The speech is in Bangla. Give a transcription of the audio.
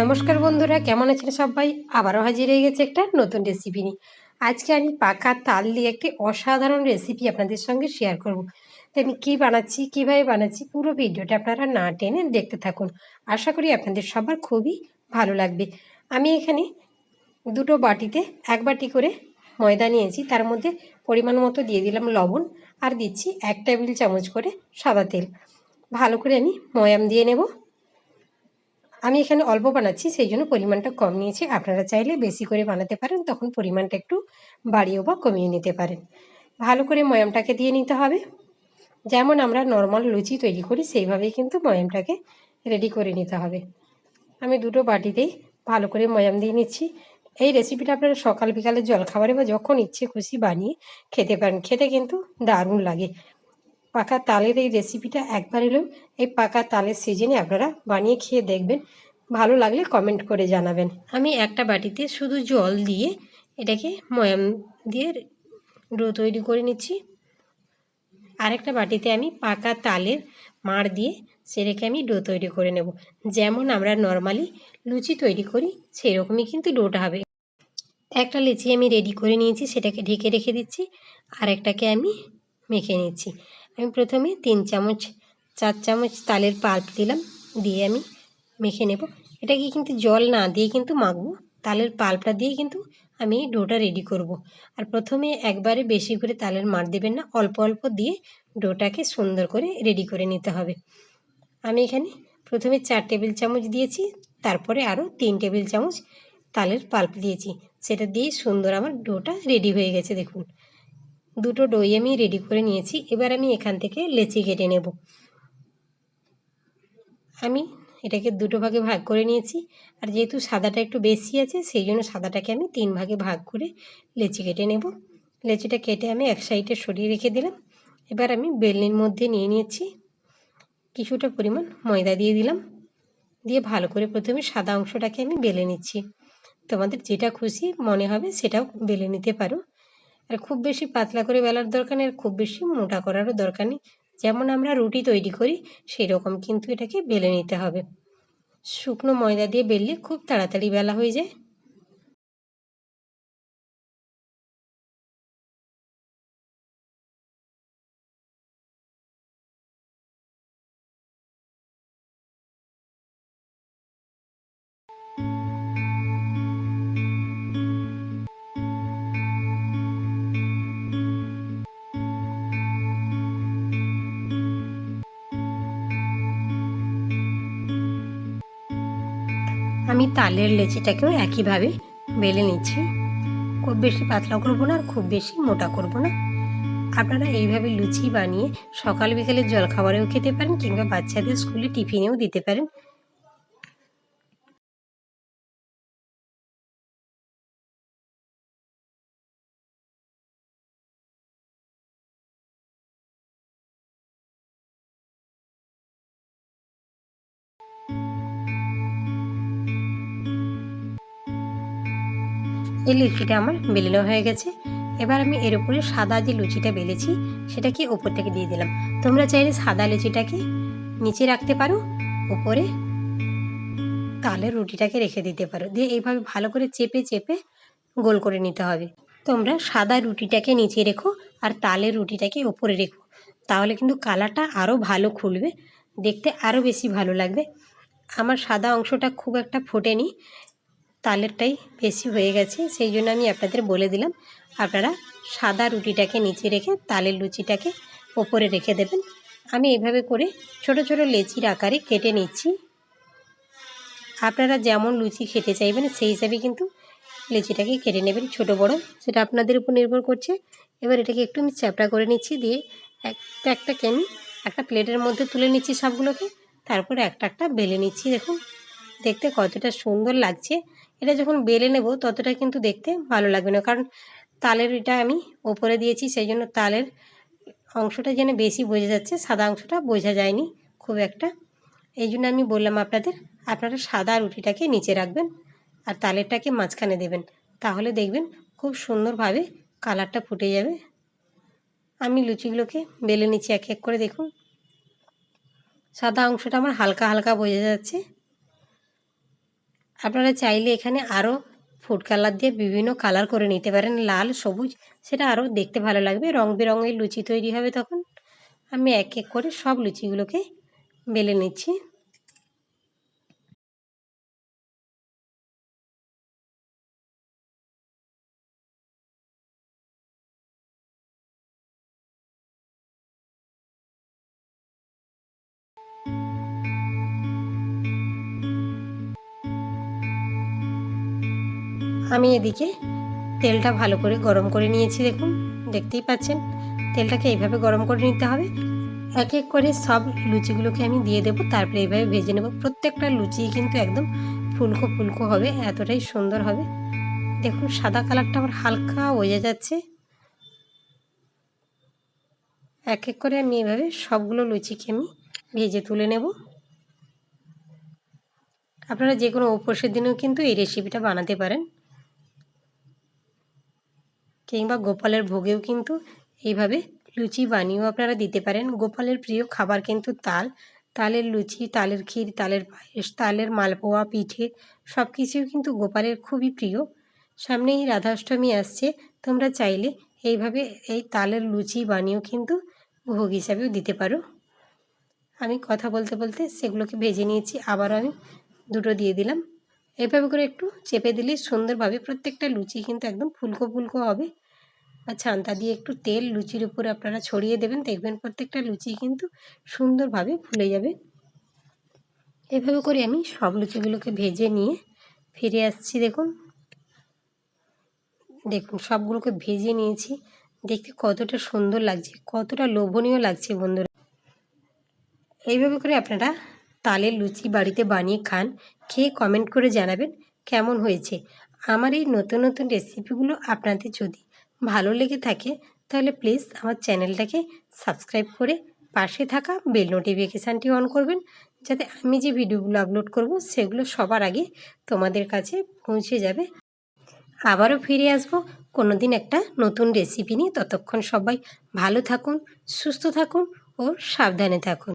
নমস্কার বন্ধুরা, কেমন আছেন সবাই? আবারও হাজির হয়ে গেছে একটা নতুন রেসিপি নিয়ে। আজকে আমি পাকা তাল দিয়ে একটি অসাধারণ রেসিপি আপনাদের সঙ্গে শেয়ার করব। তো আমি কী বানাচ্ছি, কীভাবে বানাচ্ছি, পুরো ভিডিওটা আপনারা না টেনে দেখতে থাকুন। আশা করি আপনাদের সবার খুবই ভালো লাগবে। আমি এখানে দুটো বাটিতে এক বাটি করে ময়দা নিয়েছি। তার মধ্যে পরিমাণ মতো দিয়ে দিলাম লবণ আর দিচ্ছি এক টেবিল চামচ করে সাদা তেল। ভালো করে আমি ময়াম দিয়ে নেব। আমি এখানে অল্প বানাচ্ছি সেই জন্য পরিমাণটা কম নিয়েছি। আপনারা চাইলে বেশি করে বানাতে পারেন, তখন পরিমাণটা একটু বাড়িয়েও বা কমিয়ে নিতে পারেন। ভালো করে ময়ামটাকে দিয়ে নিতে হবে। যেমন আমরা নর্মাল লুচি তৈরি করি, সেইভাবেই কিন্তু ময়ামটাকে রেডি করে নিতে হবে। আমি দুটো বাটিতেই ভালো করে ময়াম দিয়ে নিচ্ছি। এই রেসিপিটা আপনারা সকাল বিকালে জলখাবারে বা যখন ইচ্ছে খুশি বানিয়ে খেতে পারেন। খেতে কিন্তু দারুণ লাগে। পাকা তালের এই রেসিপিটা একবার এলেও এই পাকা তালের সিজনে আপনারা বানিয়ে খেয়ে দেখবেন। ভালো লাগলে কমেন্ট করে জানাবেন। আমি একটা বাটিতে শুধু জল দিয়ে এটাকে ময়াম দিয়ে ডো তৈরি করে নিচ্ছি। আরেকটা বাটিতে আমি পাকা তালের মাড় দিয়ে সেটাকে আমি ডো তৈরি করে নেব। যেমন আমরা নর্মালি লুচি তৈরি করি, সেরকমই কিন্তু ডোটা হবে। একটা লিচি আমি রেডি করে নিয়েছি, সেটাকে ঢেকে রেখে দিচ্ছি। আর একটাকে আমি মেখে নিচ্ছি। আমি প্রথমে তিন চামচ, চার চামচ তালের পাল্প দিলাম, দিয়ে আমি মেখে নেব। এটাকে কিন্তু জল না দিয়ে কিন্তু মাখবো, তালের পাল্পটা দিয়ে কিন্তু আমি ডোটা রেডি করব। আর প্রথমে একবারে বেশি করে তালের মার দেবেন না, অল্প অল্প দিয়ে ডোটাকে সুন্দর করে রেডি করে নিতে হবে। আমি এখানে প্রথমে চার টেবিল চামচ দিয়েছি, তারপরে আরও তিন টেবিল চামচ তালের পাল্প দিয়েছি। সেটা দিয়ে সুন্দর আমার ডোটা রেডি হয়ে গেছে, দেখুন। দুটো দই আমি রেডি করে নিয়েছি। এবার আমি এখান থেকে লেচি কেটে নেব। আমি এটাকে দুটো ভাগে ভাগ করে নিয়েছি। আর যেহেতু সাদাটা একটু বেশি আছে, সেই জন্য সাদাটাকে আমি তিন ভাগে ভাগ করে লেচি কেটে নেব। লেচিটা কেটে আমি এক সাইডে সরিয়ে রেখে দিলাম। এবার আমি বেলনির মধ্যে নিয়ে নিয়েছি। কিছুটা পরিমাণ ময়দা দিয়ে দিলাম। দিয়ে ভালো করে প্রথমে সাদা অংশটাকে আমি বেলে নিচ্ছি। তোমাদের যেটা খুশি মনে হবে সেটাও বেলে নিতে পারো। আর খুব বেশি পাতলা করে বেলার দরকার নেই, আর খুব বেশি মোটা করারও দরকার নেই। যেমন আমরা রুটি তৈরি করি সেই রকম কিন্তু এটাকে বেলে নিতে হবে। শুকনো ময়দা দিয়ে বেললে খুব তাড়াতাড়ি বেলা হয়ে যায়। আমি তালের লেচিটাকেও একইভাবে বেলে নিচ্ছি। খুব বেশি পাতলা করব না আর খুব বেশি মোটা করব না। আপনারা এইভাবে লুচি বানিয়ে সকাল বিকালে জলখাবারেও খেতে পারেন কিংবা বাচ্চাদের স্কুলে টিফিনেও দিতে পারেন। এই লুচিটা আমার বেলেনো হয়ে গেছে। এবার আমি এর উপরে সাদা যে লুচিটা বেলেছি, সেটাকে ওপর থেকে দিয়ে দিলাম। তোমরা চাইলে সাদা লুচিটাকে নিচে রাখতে পারো, উপরে তালের রুটিটাকে রেখে দিতে পারো। দিয়ে এইভাবে ভালো করে চেপে চেপে গোল করে নিতে হবে। তোমরা সাদা রুটিটাকে নিচে রেখো আর তালের রুটিটাকে ওপরে রেখো। তাহলে কিন্তু কালারটা আরও ভালো খুলবে, দেখতে আরও বেশি ভালো লাগবে। আমার সাদা অংশটা খুব একটা ফোটেনি তালেরটাই বেশি হয়ে গেছে, সেই জন্য আমি আপনাদের বলে দিলাম, আপনারা সাদা রুটিটাকে নিচে রেখে তালের লুচিটাকে ওপরে রেখে দেবেন। আমি এভাবে করে ছোট ছোট লেচির আকারে কেটে নিচ্ছি। আপনারা যেমন লুচি খেতে চাইবেন, সেই হিসাবে কিন্তু লেচিটাকে কেটে নেবেন, ছোট বড়, সেটা আপনাদের উপর নির্ভর করছে। এবার এটাকে একটু আমি চ্যাপটা করে নিচ্ছি, দিয়ে একটা একটা কেমি একটা প্লেটের মধ্যে তুলে নিচ্ছি সবগুলোকে, তারপরে একটা একটা বেলে নিচ্ছি। দেখুন, দেখতে কতটা সুন্দর লাগছে। এটা যখন বেলে নেব ততটা কিন্তু দেখতে ভালো লাগবে না। কারণ তালের এটা আমি ওপরে দিয়েছি, সেই জন্য তালের অংশটা যেন বেশি বোঝা যাচ্ছে, সাদা অংশটা বোঝা যায়নি খুব একটা। এই জন্য আমি বললাম আপনাদের, আপনারা সাদা রুটিটাকে নিচে রাখবেন আর তালেরটাকে মাঝখানে দেবেন। তাহলে দেখবেন খুব সুন্দরভাবে কালারটা ফুটে যাবে। আমি লুচিগুলোকে বেলে নিচ্ছি এক এক করে, দেখুন। সাদা অংশটা আমার হালকা হালকা বোঝা যাচ্ছে। আপনারা চাইলে এখানে আরও ফুড কালার দিয়ে বিভিন্ন কালার করে নিতে পারেন। লাল, সবুজ, সেটা আরও দেখতে ভালো লাগবে। রং বেরঙের লুচি তৈরি হবে তখন। আমি এক এক করে সব লুচিগুলোকে বেলে নিচ্ছি। আমি এদিকে তেলটা ভালো করে গরম করে নিয়েছি, দেখুন, দেখতেই পাচ্ছেন। তেলটাকে এইভাবে গরম করে নিতে হবে। এক এক করে সব লুচিগুলোকে আমি দিয়ে দেবো, তারপরে এইভাবে ভেজে নেব। প্রত্যেকটা লুচি কিন্তু একদম ফুলকো ফুলকো হবে, এতটাই সুন্দর হবে। দেখুন, সাদা কালারটা আমার হালকা বোঝা যাচ্ছে। এক এক করে আমি এভাবে সবগুলো লুচিকে আমি ভেজে তুলে নেব। আপনারা যে কোনো উপোসের দিনেও কিন্তু এই রেসিপিটা বানাতে পারেন। কিংবা গোপালের ভোগেও কিন্তু এইভাবে লুচি বানিয়েও আপনারা দিতে পারেন। গোপালের প্রিয় খাবার কিন্তু তাল। তালের লুচি, তালের ক্ষীর, তালের পায়েস, তালের মালপোয়া, পিঠে সব কিছুই কিন্তু গোপালের খুবই প্রিয়। সামনেই রাধাষ্টমী আসছে। তোমরা চাইলে এইভাবে এই তালের লুচি বানিয়েও কিন্তু ভোগ হিসাবেও দিতে পারো। আমি কথা বলতে বলতে সেগুলোকে ভেজে নিয়েছি। আবারও আমি দুটো দিয়ে দিলাম। এভাবে করে একটু চেপে দিলে সুন্দরভাবে প্রত্যেকটা লুচি কিন্তু একদম ফুলকো ফুলকো হবে। আর ছান্তা দিয়ে একটু তেল লুচির উপরে আপনারা ছড়িয়ে দেবেন, দেখবেন প্রত্যেকটা লুচি কিন্তু সুন্দরভাবে ফুলে যাবে। এভাবে করে আমি সব লুচিগুলোকে ভেজে নিয়ে ফিরে আসছি, দেখুন। দেখুন, সবগুলোকে ভেজে নিয়েছি। দেখতে কতটা সুন্দর লাগছে, কতটা লোভনীয় লাগছে বন্ধুরা। এইভাবে করে আপনারা তালের লুচি বাড়িতে বানিয়ে খান, খেয়ে কমেন্ট করে জানাবেন কেমন হয়েছে। আমার এই নতুন নতুন রেসিপিগুলো আপনাদের যদি ভালো লেগে থাকে, তাহলে প্লিজ আমার চ্যানেলটাকে সাবস্ক্রাইব করে পাশে থাকা বেল নোটিফিকেশানটি অন করবেন, যাতে আমি যে ভিডিওগুলো আপলোড করব, সেগুলো সবার আগে তোমাদের কাছে পৌঁছে যাবে। আবারও ফিরে আসব কোনো দিন একটা নতুন রেসিপি নিয়ে। ততক্ষণ সবাই ভালো থাকুন, সুস্থ থাকুন ও সাবধানে থাকুন।